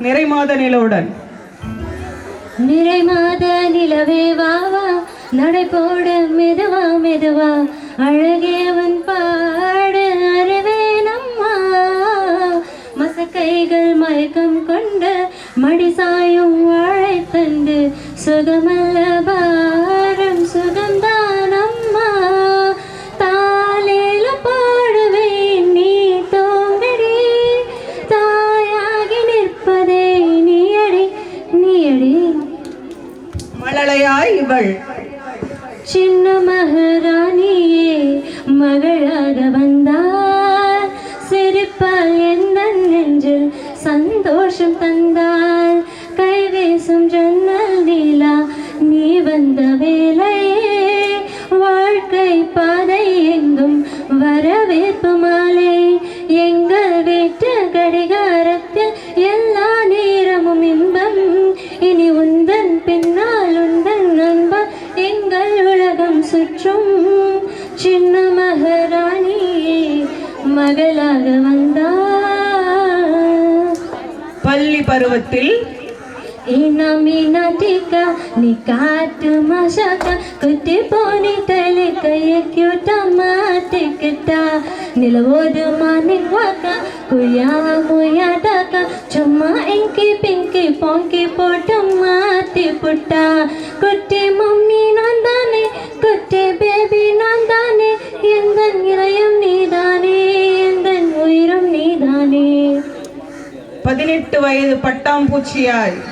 நிறைமாத நிலவுடன். நிறைமாத நிலவே வாவா வா. நடை போட மெதுவா மெதுவா. அழகேவன் பாடு அறிவே நம்மா. மசக்கைகள் மயக்கம் கொண்ட மடிசாயும் வாழை சுகமா மழலையாய் சின்ன மகாராணியே மகளாக வந்தார். சிரிப்பால் எந்த நெஞ்சில் சந்தோஷம் தந்தாள் கைவேசும் ஜன்னல் நீலா நீ வந்த வேலையே வாழ்க்கை பாதை எங்கும் வரவேற்பு மாலை. எங்கள் வீட்டு உலகம் சுற்றும் சின்ன மகாராணியே மகளாக வந்தாள் பள்ளி பருவத்தில் Inamina tika nikatu masaka kuti poni tele kaya kyuta matikta nilawodu manik waka kuya muya daka chumma inki pinki ponki potu mati putta kutti nandane kutti baby nandane எந்தன் இதயம் நீதானே. எந்தன் உயிரும் நீதானே. பதினெட்டு வயது பட்டாம்பூச்சியாய்.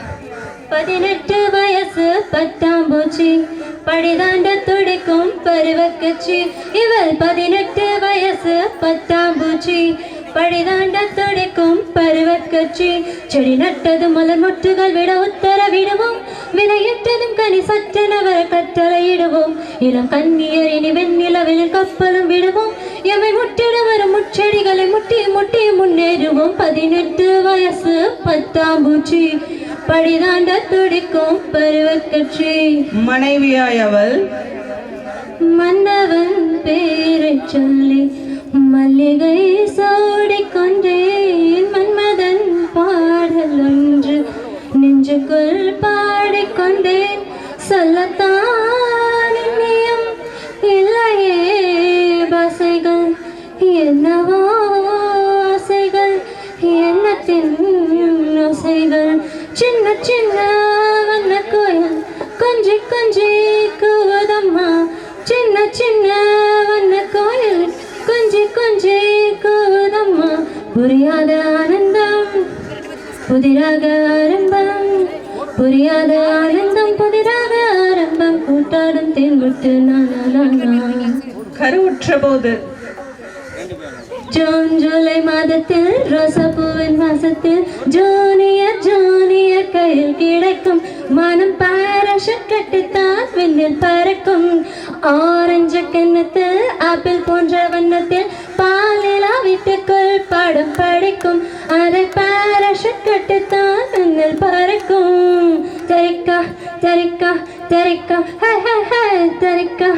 பதினெட்டு வயசு பட்டாம்பூச்சி. படிதாண்ட துடிக்கும் பருவக்கச்சி. இவள் பதினெட்டு வயசு பட்டாம்பூச்சி. படிதாண்ட துடிக்கும் பருவக்கச்சி. செடி நட்டதும் மலர் மொட்டுகள் விட உத்தரவிடுவோம். விலையிட்டதும் கனி சற்றெனவர் கட்டளையிடுவோம். இளம் கண்ணியர் இனி வெண்ணிலவில் கப்பலும் விடுவோம். எமை முட்டிட வரும் முச்செடிகளை முட்டி முட்டி முன்னேறுவோம். பதினெட்டு வயசு பத்தாம்பூச்சி. படிதாண்ட துடிக்கும் பருவக்கட்சி மனைவியாய் அவள்? மன்னவன் பேரைச் சொல்லி மல்லிகை சூடிக் கொண்டேன் மன்மதன் பாடல் ஒன்று. நெஞ்சுக்குள் பாடிக்கொண்டேன் சொல்லத்தான் இல்லையே பசைகள். என்னவோ ஆசைகள் எண்ணத்தின் ஓசைகள். சின்ன சின்ன வண்ண கோயில். கொஞ்சி கொஞ்சி கூவதம்மா சின்ன சின்ன புரியாத ஆனந்தம் புதிராக ஆரம்பம் புரியாத ஆனந்தம் புதிராக ஆரம்பம். கூட்டாடும் தேன்முட்டு நான் கருவுற்ற போது. ஜூன் ஜூலை மாதத்தில் ரோசாப்பூவின் மாசத்தில் ஜூனியர் ஜூனியர் கையில் கிடைக்கும். மனம் பாரஷட் கட்டித்தான் விண்ணில் பறக்கும். ஆரஞ்சு கிண்ணத்தில் ஆப்பிள் போன்ற வண்ணத்தில் பாலிலா வீட்டுக்குள் பாடம் படிக்கும். அதை பாரஷட் கட்டித்தான் விண்ணில் பறக்கும். தெரிக்கா தெரிக்கா தெரிக்கா தெரிக்கா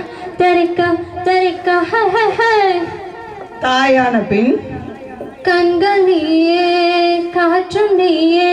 தெரிக்கா தெரிக்கா தாயான பின் கண்கள் நீயே காற்றும் நீயே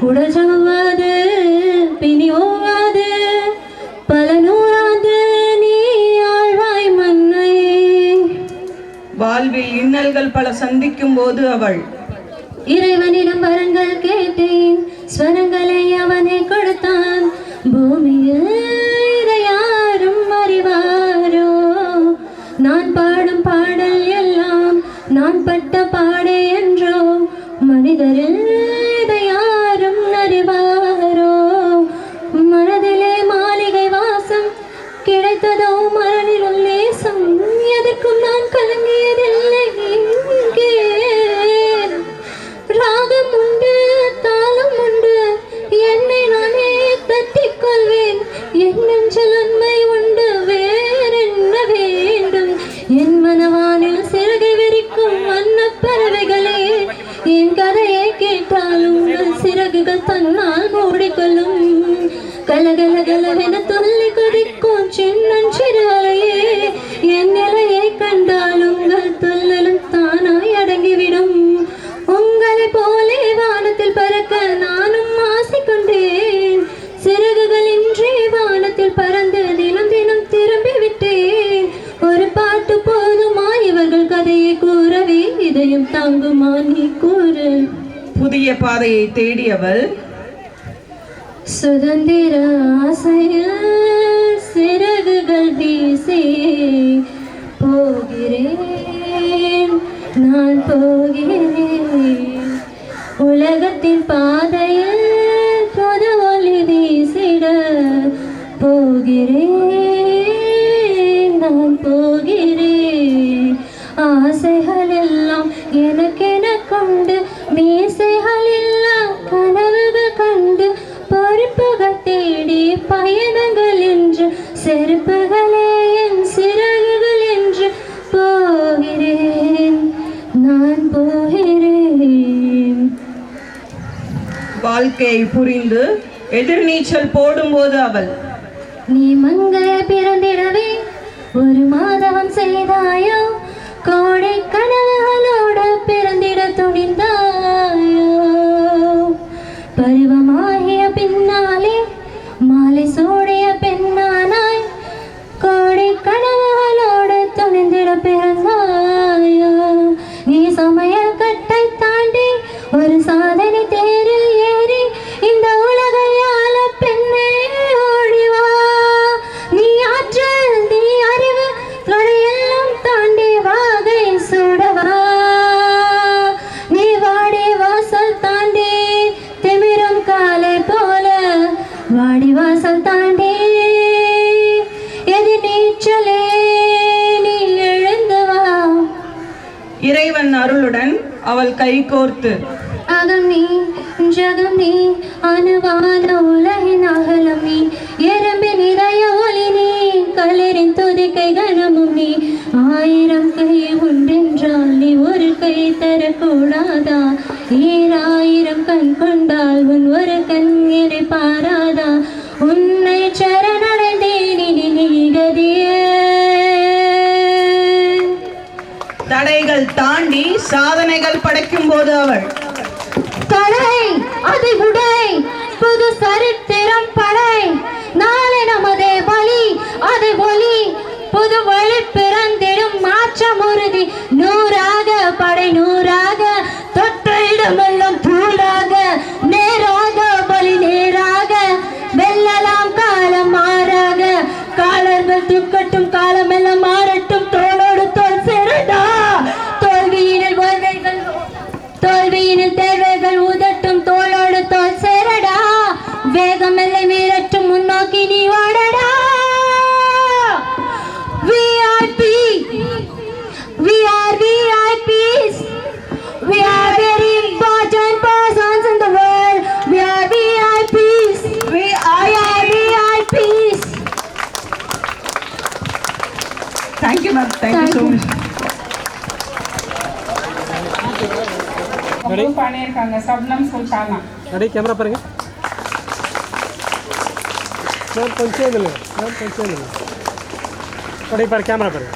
உடல் சவாது பிணி ஓவாது பல நூறாது நீ ஆழ்வாய் மண்ணை வாழ்வில் இன்னல்கள் பல சந்திக்கும் போது அவள் இறைவனிடம் வரங்கள் கேட்டேன் ஸ்வரங்களை அவனே கொடுத்தான். பூமியில் கலகல துள்ளி குதிக்கும் சின்னஞ்சிறு என் நிலையை கண்டால் உங்கள் துள்ளலும் தானாய் அடங்கிவிடும். உங்களை போலே வானத்தில் பறக்க நானும் ஆசை கொண்டேன் சிறகுகளின்றி வானத்தில் பறந்து தினம் தினம் திரும்பி விட்டேன். ஒரு பாட்டு போதுமா? இவர்கள் கதையை கூறவே இதயம் தாங்குமா? நீ கூறு. புதிய பாதையை தேடியவள் சுதந்திர ஆசையில் சிறகுகள் வீசி போகிறேன். நான் போகிறேன். உலகத்தின் பா செருப்புகளே என் சிறகுகள் என்று போகிறேன். நான் போகிறேன். வாழ்க்கையை புரிந்து எதிர்நீச்சல் போடும்போது அவள் நீ மங்கைய பிறந்திடவே ஒரு மாதவம் செய்தாயோ? கோடை கனவுகளோடு பிறந்திட துணிந்தாயோ? அருளுடன் அவள் கைகோர்த்து அகம் நீ ஜகம் நீ அணுவான உலகின் அகலம் நீ எறும்பி நிறைய ஒளி நீ கலரின் துதிக்கை கனமும் நீ. ஆயிரம் கை உண்டென்றால் நீ ஒரு கை தரக்கூடாதா? ஈராயிரம் கண் கொண்டால் உன் ஒரு கண் இறை பாராதா? உன்னை சரணடைந்தேன் தடைகள் தாண்டி சாதனைகள் படைக்கும் போது அவள் தடை அதை உடை புது சரித்திரம் படை. நாளை நமதே வழி அதை ஒளி புது வழி பிறந்திடும் மாற்றம் உறுதி. நூறாக படை நூறாக தொட்ட இடமெல்லாம் தூளாக. நேராக வழி நேராக. வெல்லலாம் காலம் மாறாக. காலர்கள் துக்கட்டும் காலமெல்லாம் Thank you, ma'am. Thank you so Thank you. much. Group பண்ணியிருக்காங்க. சப்னம் சுல்தானா அடி கேமரா பாருங்க. மேம் கொஞ்சம் மேம் கொஞ்சம் அப்படியே பாரு கேமரா பாருங்க.